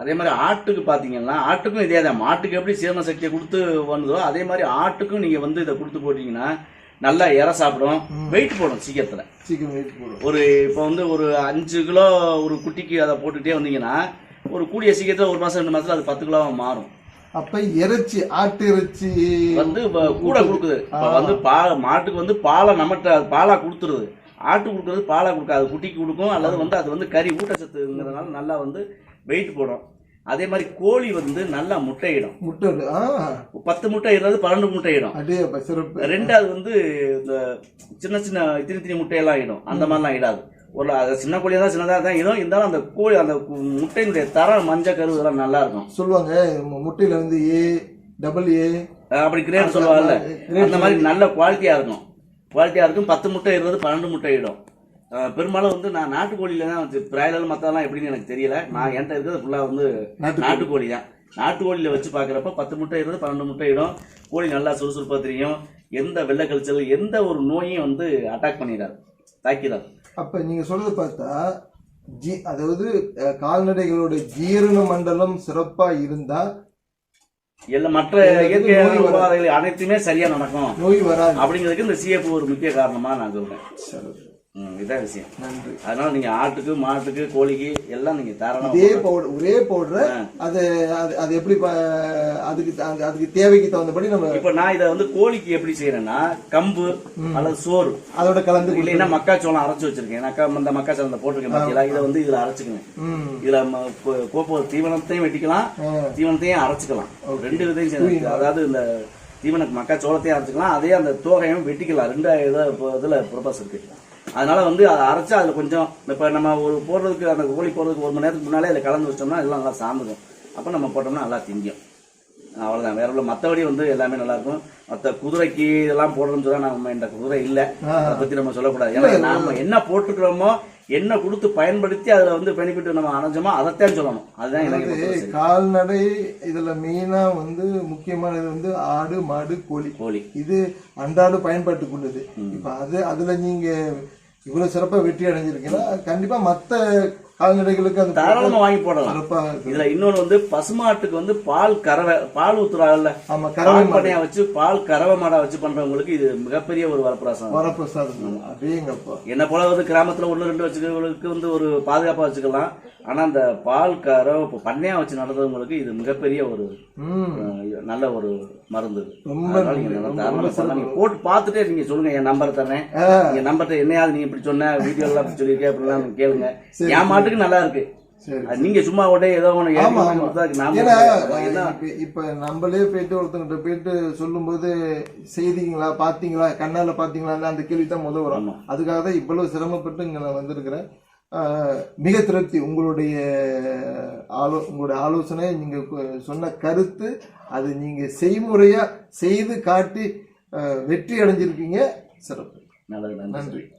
அதே மாதிரி ஆட்டுக்கு பார்த்தீங்கன்னா ஆட்டுக்கும் இதே தான். மாட்டுக்கு எப்படி சீரண சக்தியை கொடுத்து வந்ததோ அதே மாதிரி ஆட்டுக்கும் நீங்கள் வந்து இதை கொடுத்து போட்டீங்கன்னா நல்லா இற சாப்பிடும். வெயிட் போடும் சீக்கிரத்தில். சீக்கிரம் வெயிட் போடும். ஒரு இப்போ வந்து ஒரு அஞ்சு கிலோ ஒரு குட்டிக்கு அதை போட்டுகிட்டே வந்தீங்கன்னா ஒரு கூடிய சீக்கிரத்தில் ஒரு மாதம் ரெண்டு மாதத்தில் அது பத்து கிலோவாக மாறும். அப்ப இறைச்சி ஆட்டு இறைச்சி. வந்து கூட கொடுக்குது. இப்போ வந்து பா மாட்டுக்கு வந்து பாலை நம்மகிட்ட அது பாலா கொடுத்துருது. ஆட்டு கொடுக்குறது பாலா கொடுக்காது. குட்டிக்கு கொடுக்கும். அல்லது வந்து அது வந்து கறி ஊட்டச்சத்துங்கிறதுனால நல்லா வந்து வெயிட் போடும் அதே மாதிரி கோழி வந்து நல்லா முட்டையிடும். முட்டை பத்து முட்டை இடுறது பன்னெண்டு முட்டை இடும். சிறப்பு. ரெண்டாவது வந்து இந்த சின்ன சின்ன இத்தினி இத்தினி முட்டையெல்லாம் இடும். அந்த மாதிரிலாம் இடாது. ஒரு அது சின்ன கோழியாக தான் சின்னதாக தான் இடும். இருந்தாலும் அந்த கோழி அந்த முட்டையினுடைய தரம் மஞ்சள் கரு இதெல்லாம் நல்லா இருக்கும். சொல்லுவாங்க முட்டையில வந்து ஏ டபுள் ஏ அப்படி கிரேட் சொல்லுவாங்கல்ல. அந்த மாதிரி நல்ல குவாலிட்டியா இருக்கும். குவாலிட்டியா இருக்கும். பத்து முட்டை இடுறது பன்னெண்டு முட்டை இடும். பெரும்பாலும் வந்து நான் நாட்டுக்கோழியில தான் வச்சு பிராய்லர் மற்றெல்லாம் எப்படின்னு எனக்கு தெரியல. நான் என்கிட்ட இருக்கிறது ஃபுல்லாக வந்து நாட்டுக்கோழி. தான். நாட்டுக்கோழியில வச்சு பார்க்குறப்ப பத்து முட்டை இடுறது பன்னெண்டு முட்டை இடும். கோழி நல்லா சுறுசுறுப்பாக தெரியும். எந்த வெள்ளை கழிச்சல் எந்த ஒரு நோயும் வந்து அட்டாக் பண்ணிடாது. தாக்கிடாது. அப்ப நீங்க சொல்றது பார்த்தா ஜி அதாவது கால்நடைகளோட ஜீரண மண்டலம் சிறப்பா இருந்தா எல்லாம் மற்ற வராது. உபாதைகள் அனைத்துமே சரியா நடக்கும். நோய் வராது. அப்படிங்கிறதுக்கு இந்த சிஎஃப் ஒரு முக்கிய காரணமா நான் சொல்றேன். இதான் விஷயம். நன்றி அதனால நீங்க ஆட்டுக்கு மாட்டுக்கு கோழிக்கு எல்லாம் நீங்க தாராளமா இதே பவுடர் ஒரே பவுடர் அது அது எப்படி அதுக்கு அது- அதுக்கு தேவைக்கு தகுந்தபடி நம்ம இப்ப நான் இதை வந்து கோழிக்கு எப்படி செய்யறேன்னா கம்பு அல்லது சோறு. அதோட கலந்து இல்லைன்னா மக்காச்சோளம் அரைச்சு வச்சிருக்கேன். மக்கா இந்த மக்காச்சோளத்தை போட்டிருக்கேன் பாத்தீங்களா? இதை வந்து இதுல அரைச்சுக்கணும். இதுல கோப்போ தீவனத்தையும் வெட்டிக்கலாம். தீவனத்தையும் அரைச்சுக்கலாம். ரெண்டு விதையும் சேர்ந்து அதாவது இந்த தீவன மக்காச்சோளத்தையும் அரைச்சுக்கலாம். அதே அந்த தோகையும் வெட்டிக்கலாம். ரெண்டு இதை இதுல ப்ரொபஸ் இருக்கு. அதனால வந்து அதை அரைச்சா அதுல கொஞ்சம் இப்ப நம்ம ஒரு போடுறதுக்கு அந்த கோழி போடுறதுக்கு ஒரு மணி நேரத்துக்கு முன்னாலே அதில் கலந்து வச்சோம்னா எல்லாம் நல்லா சாந்துக்கும் அப்ப நம்ம போட்டோம்னா நல்லா திங்கும். அவ்வளவுதான். வேற உள்ள மற்றபடி வந்து எல்லாமே நல்லா இருக்கும். மற்ற குதிரைக்கு இதெல்லாம் போடுறோம்னு சொன்னா நம்ம இந்த குதிரை இல்ல. அதை பத்தி நம்ம சொல்லக்கூடாது. ஏன்னா நாம என்ன போட்டுக்கிறோமோ என்ன கொடுத்து பயன்படுத்தி அதுல வந்து பெனிஃபிட் நம்ம அணைஞ்சோமோ அதைத்தான் சொல்லணும். அதுதான் எனக்கு. கால்நடை இதுல மெயினா வந்து முக்கியமானது வந்து ஆடு மாடு கோழி. கோழி. இது அன்றாட பயன்பாட்டுக்குள்ளது. இப்ப அது அதுல நீங்க இவ்வளவு சிறப்பா வெற்றி அடைஞ்சிருக்கீங்கன்னா கண்டிப்பா மத்த கால்நடைகளுக்கு அது தாராளமா வாங்கி போடலாம். இதுல இன்னொன்னு வந்து பசுமாட்டுக்கு வந்து பால் கறவை பால் ஊத்துறாங்கல்ல. ஆமா கறவை பண்ணையா வச்சு பால் கறவை மாடா வச்சு பண்றவங்களுக்கு இது மிகப்பெரிய ஒரு வரப்பிரசாதம். வரப்பிரசாதம். அப்படியேங்கப்பா என்ன போல வந்து கிராமத்துல ஒண்ணு ரெண்டு வச்சுக்கிறவங்களுக்கு வந்து ஒரு பாதுகாப்பா வச்சுக்கலாம். ஆனா அந்த பால் கறவை பண்ணையா வச்சு நடந்தவங்களுக்கு இது மிகப்பெரிய ஒரு நல்ல ஒரு மருந்து போட்டு பார்த்துட்டே நீங்க சொல்லுங்க என் நம்பர் தரேன். நீங்க நம்பர்ட்ட என்னையாவது நீங்க இப்படி சொன்ன வீடியோ எல்லாம் இப்படி சொல்லியிருக்கேன் அப்படிலாம் கேளுங்க. என் மாட்டுக்கு நல்லா இருக்கு. நீங்க சும்மா உடனே ஏதோ என்ன? இப்ப- நம்மளே போயிட்டு ஒருத்தங்கிட்ட போயிட்டு சொல்லும்போது செய்தீங்களா பாத்தீங்களா கண்ணால பாத்தீங்களா அந்த கேள்வி தான் முதல் வரும். அதுக்காக தான் இவ்வளவு சிரமப்பட்டு இங்க நான் வந்திருக்கிறேன். மிக திருப்தி உங்களுடைய ஆலோ உங்களுடைய ஆலோசனை நீங்க கு- சொன்ன கருத்து அது நீங்க செய்முறையா செய்து காட்டி வெற்றி அடைஞ்சிருக்கீங்க. சிறப்பு. நல்லது நன்றி.